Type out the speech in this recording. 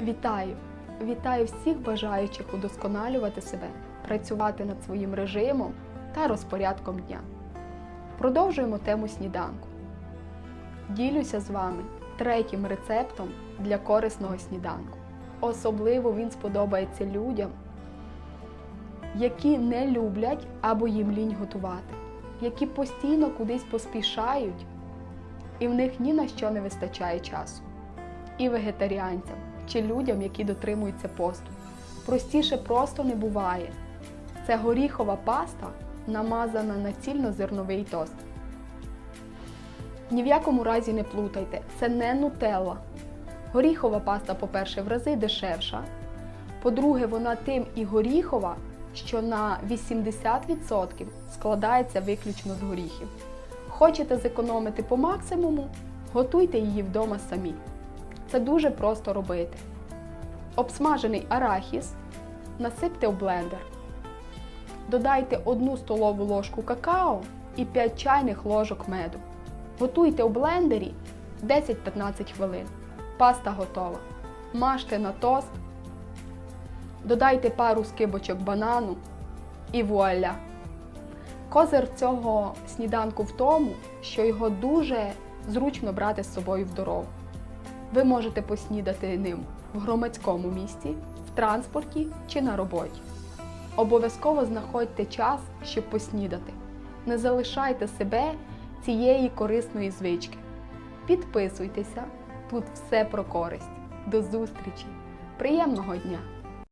Вітаю! Вітаю всіх бажаючих удосконалювати себе, працювати над своїм режимом та розпорядком дня. Продовжуємо тему сніданку. Ділюся з вами третім рецептом для корисного сніданку. Особливо він сподобається людям, які не люблять або їм лінь готувати, які постійно кудись поспішають, і в них ні на що не вистачає часу. І вегетаріанцям чи людям, які дотримуються посту. Простіше просто не буває. Це горіхова паста, намазана на цільнозерновий тост. Ні в якому разі не плутайте, це не нутелла. Горіхова паста, по-перше, в рази дешевша. По-друге, вона тим і горіхова, що на 80% складається виключно з горіхів. Хочете зекономити по максимуму, готуйте її вдома самі. Це дуже просто робити. Обсмажений арахіс насипте в блендер. Додайте 1 столову ложку какао і 5 чайних ложок меду. Готуйте у блендері 10-15 хвилин. Паста готова. Мажте на тост, додайте пару скибочок банану і вуаля. Козир цього сніданку в тому, що його дуже зручно брати з собою в дорогу. Ви можете поснідати ним в громадському місці, в транспорті чи на роботі. Обов'язково знаходьте час, щоб поснідати. Не залишайте себе цієї корисної звички. Підписуйтеся, тут все про користь. До зустрічі! Приємного дня!